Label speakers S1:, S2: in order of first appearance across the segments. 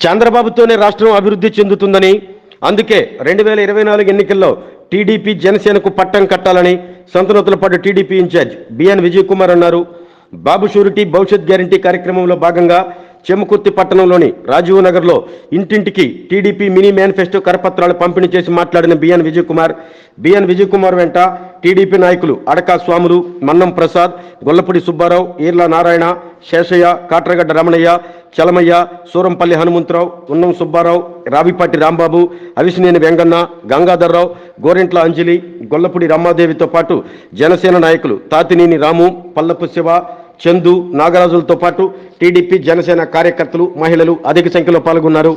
S1: చంద్రబాబుతోనే రాష్ట్రం అభివృద్ధి చెందుతుందని అందుకే రెండు వేల ఇరవై నాలుగు ఎన్నికల్లో టీడీపీ జనసేనకు పట్టం కట్టాలని సంతనోతులపాటు TDP in-charge BN Vijay Kumar అన్నారు. బాబు షూరిటీ భవిష్యత్ గ్యారంటీ కార్యక్రమంలో భాగంగా చెమకుర్తి పట్టణంలోని రాజీవ్ నగర్లో ఇంటింటికి టీడీపీ మినీ మేనిఫెస్టో కరపత్రాలు పంపిణీ చేసి మాట్లాడిన B N Vijay Kumar B N Vijay Kumar వెంట టీడీపీ నాయకులు అడకా స్వాములు మన్నం ప్రసాద్ గొల్లపూడి సుబ్బారావు ఈర్ల నారాయణ శేషయ్య కాట్రగడ్డ రమణయ్య చలమయ్య సూరంపల్లి హనుమంతరావు ఉన్నం సుబ్బారావు రావిపాటి రాంబాబు అవిసినేని వెంగన్న గంగాధర్రావు గోరెంట్ల అంజలి గొల్లపూడి రమ్మాదేవితో పాటు జనసేన నాయకులు తాతినేని రాము పల్లపు శివ చందు నాగరాజులతో పాటు టీడీపీ జనసేన కార్యకర్తలు మహిళలు అధిక సంఖ్యలో పాల్గొన్నారు.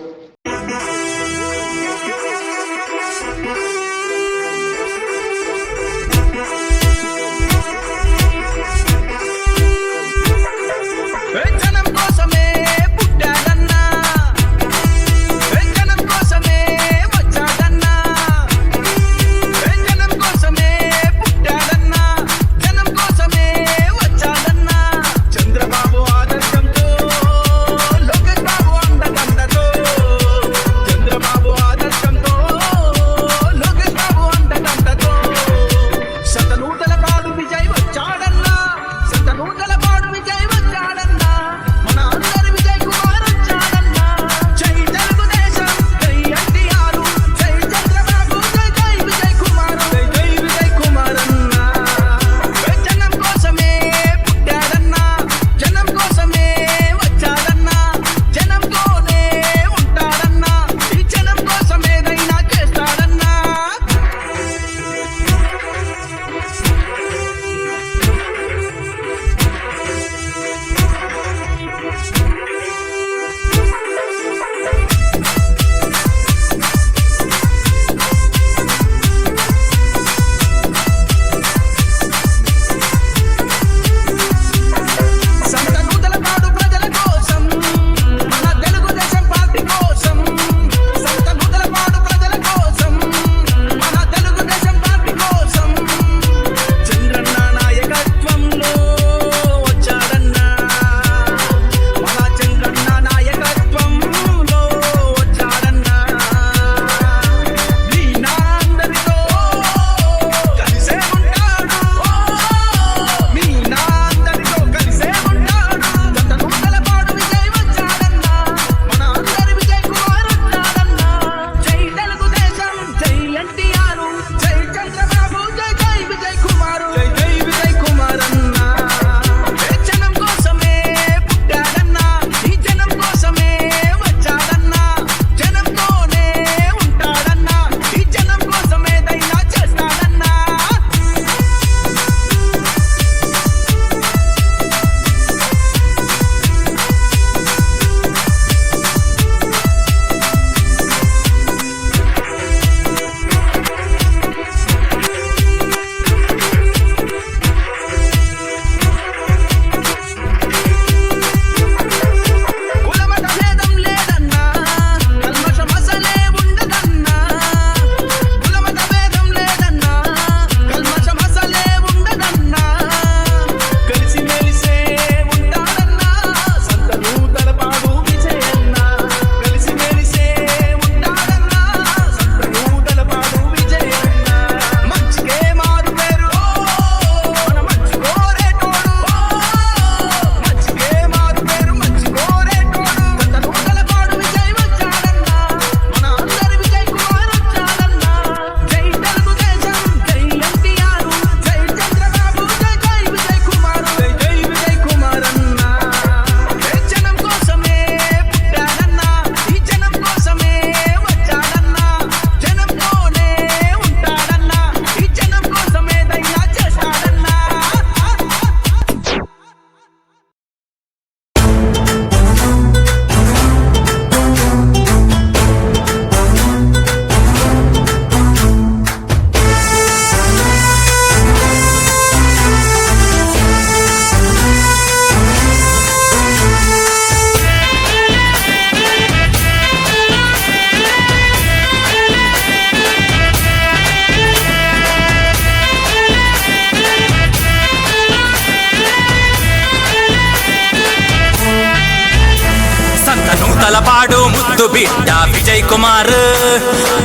S2: ముద్దు బిడ్డ విజయ్ కుమార్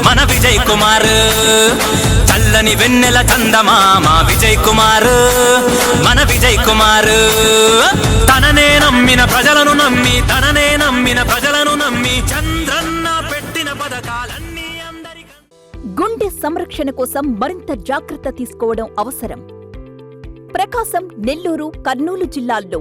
S2: మన విజయ్ కుమార్. చల్లని వెన్నెల చందమామ విజయ్ కుమార్ మన విజయ్ కుమార్. తననే నమ్మిన ప్రజలను నమ్మి తననే నమ్మిన ప్రజలను నమ్మి చంద్రన్న పెట్టిన పథకాలన్నీ
S3: గుండె సంరక్షణ కోసం మరింత జాగ్రత్త తీసుకోవడం అవసరం. ప్రకాశం నెల్లూరు కర్నూలు జిల్లాల్లో